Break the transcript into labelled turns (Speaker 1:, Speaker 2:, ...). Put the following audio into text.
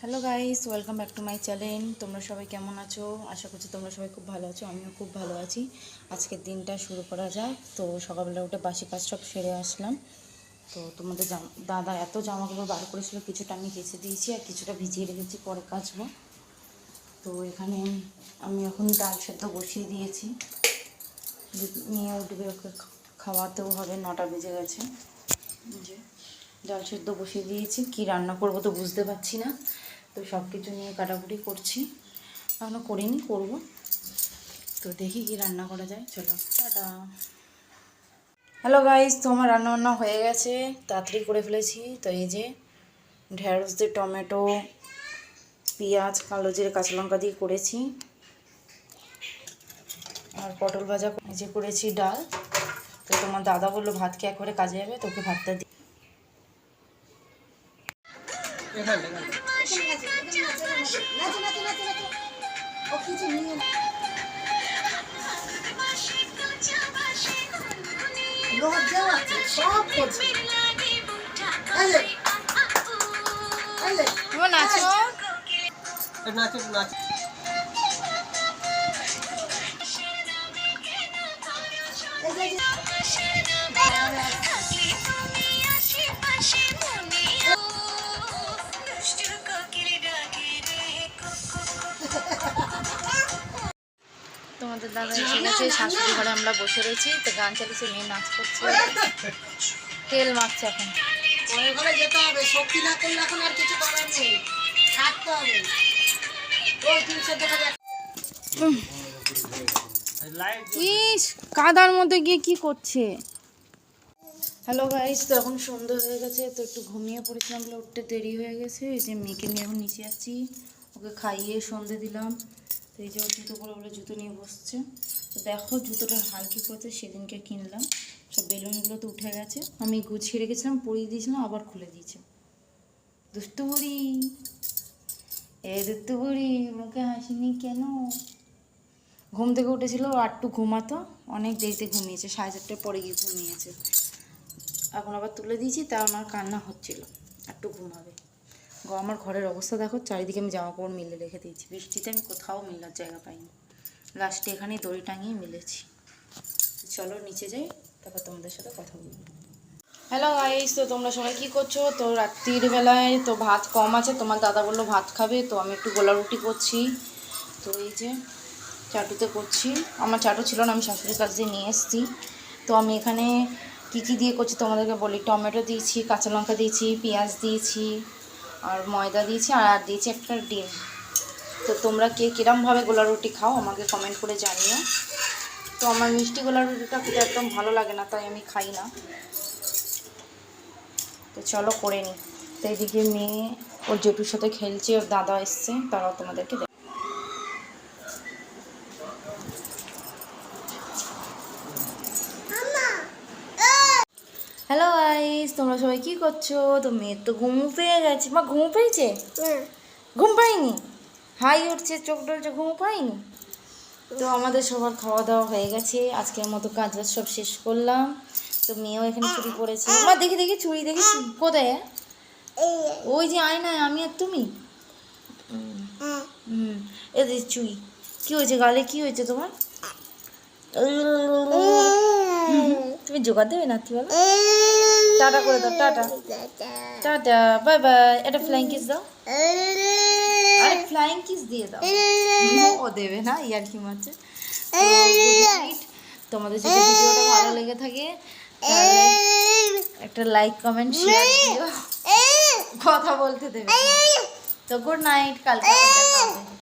Speaker 1: Hello guys welcome back to my channel তোমরা সবাই কেমন আছো? আশা করছি তোমরা সবাই খুব ভালো আছো। আমিও খুব ভালো আছি। আজকের দিনটা শুরু করা যাক। তো সকালবেলা উঠে বাসি কাজ সব সেরে আসলাম। তো তোমাদের দাদা এত জামা কাপড় বার করেছিল, কিছুটা আমি কেচে দিয়েছি আর কিছুটা ভিজিয়ে রেখেছি, পরে কাচবো। তো এখানে আমি এখন ডাল সেদ্ধ বসিয়ে দিয়েছি। নিয়ে উঠবে ওকে খাওয়াতেও হবে, নটা বেজে গেছে। যে ডাল সেদ্ধ বসিয়ে দিয়েছি। কি রান্না করব তো বুঝতে পারছি না। তো সব কিছু নিয়ে কাটাকুটি করছি। এখনও করিনি, করব। তো দেখি কি রান্না করা যায়। চলো, টাটা। হ্যালো গাইস তো আমার রান্না বান্না হয়ে গেছে। তাড়াতাড়ি করে ফেলেছি। তো এই যে ঢেঁড়স দিয়ে টমেটো, পেঁয়াজ, কালো জিরে, কাঁচা লঙ্কা দিয়ে করেছি। আর পটল ভাজা যে করেছি ডাল। তো তোমার দাদা বলল ভাত খেয়ে একবারে কাজে যাবে তোকে ভাতটা দি
Speaker 2: লজ্জা আছে সব করছে
Speaker 1: নাচো।
Speaker 2: নাচো নাচ এই যে,
Speaker 1: দাদা এসে গেছে শাশুড়ি ঘরে আমরা বসে রয়েছি তো গান চালিয়েছে মেয়ে নাচ করছে। তেল মাখছে এখন।
Speaker 2: ঘরে যেতে হবে শক্তি না করলে এখন আর কিছু করার নেই। থাকতে হবে। ওই তিনশো দেখা যাচ্ছে
Speaker 1: ইস কাদার মধ্যে গিয়ে কি করছে? হ্যালো গাইস তো এখন সন্ধ্যা হয়ে গেছে তো একটু ঘুমিয়ে পড়েছিলাম বলে উঠতে দেরি হয়ে গেছে এই যে মেয়েকে নিয়ে এখন নিচে আসছি ওকে খাইয়ে সন্ধে দিলাম। তো এই যে জুতো পরে বলে জুতো নিয়ে বসছে। তো দেখো জুতোটার হাল কী করেছে, সেদিনকে কিনলাম। সব বেলুনগুলো তো উঠে গেছে। আমি গুছিয়ে রেখেছিলাম, পরিয়ে দিয়েছিলাম, আবার খুলে দিয়েছে। দুষ্টু বুড়ি, এ দুষ্টু বুড়ি, মুখে হাসিনি কেন? ঘুম থেকে উঠেছিল আটটু ঘুমাতো, অনেক দেরিতে ঘুমিয়েছে, সাড়ে চারটের পরে গিয়ে ঘুমিয়েছে। এখন আবার তুলে দিয়েছি তা আমার কান্না হচ্ছিল একটু ঘুমাবে। আমার ঘরের অবস্থা দেখো, চারিদিকে আমি জামা কাপড় মিলে রেখে দিয়েছি। বৃষ্টিতে আমি কোথাও মিলার জায়গা পাইনি। লাস্টে এখানেই দড়ি টাঙিয়ে মিলেছি। চলো নিচে যাই, তারপর তোমাদের সাথে কথা বলব হ্যালো গাইস তো তোমরা সবাই কী করছ? তো রাত্রির বেলায় তো ভাত কম আছে, তোমার দাদা বলল ভাত খাবে, তো আমি একটু গোলা রুটি করছি। তো এই যে চাটুতে করছি। আমার চাটু ছিল না, আমি শাশুড়ির কাছ দিয়ে নিয়ে এসেছি। তো আমি এখানে কী কী দিয়ে করছি তোমাদেরকে বলি? টমেটো দিয়েছি, কাঁচা লঙ্কা দিয়েছি, পেঁয়াজ দিয়েছি আর ময়দা দিয়েছি আর আর দিয়েছি একটা ডিম। তো তোমরা কে কীরমভাবে গোলা রুটি খাও আমাকে কমেন্ট করে জানিও। তো আমার মিষ্টি গোলা রুটিটা খুব একদম ভালো লাগে না, তাই আমি খাই না। তো চলো করে নিই তো এদিকে মেয়ে ওর জেঠুর সাথে খেলছে, ওর দাদা এসছে, তারাও তোমাদেরকে দেখ হ্যালো আইস তোমরা সবাই কি করছ? তো মেয়ের তো ঘুম পেয়ে গেছে। মা ঘুম পেয়েছে? ঘুম পাইনি? হাই উঠছে চোখ ডলছে ঘুম পাইনি? তো আমাদের সবার খাওয়া দাওয়া হয়ে গেছে। আজকের মতো কাজ বাজ সব শেষ করলাম। তো মেয়েও এখানে চুরি পড়েছে মা দেখি দেখি চুড়ি দেখি কোথায়? ওই যে আয়নায় আমি আর তুমি? হুম। এ যে চুই কি হয়েছে? গালে কি হয়েছে তোমার? তুমি জোগাড় দেবে নাতি বলো টাটা করে দাও টাটা। Tata bye bye. এটা ফ্লাইং কিস দাও। আরে ফ্লাইং কিস দিয়ে দাও। ও দেবে না ইয়ার কি মারছে? তো, তোমাদের যদি ভিডিওটা ভালো লেগে থাকে একটা লাইক কমেন্ট শেয়ার দিও। কথা বলতে দেবে তো গুড নাইট কালকে দেখা হবে।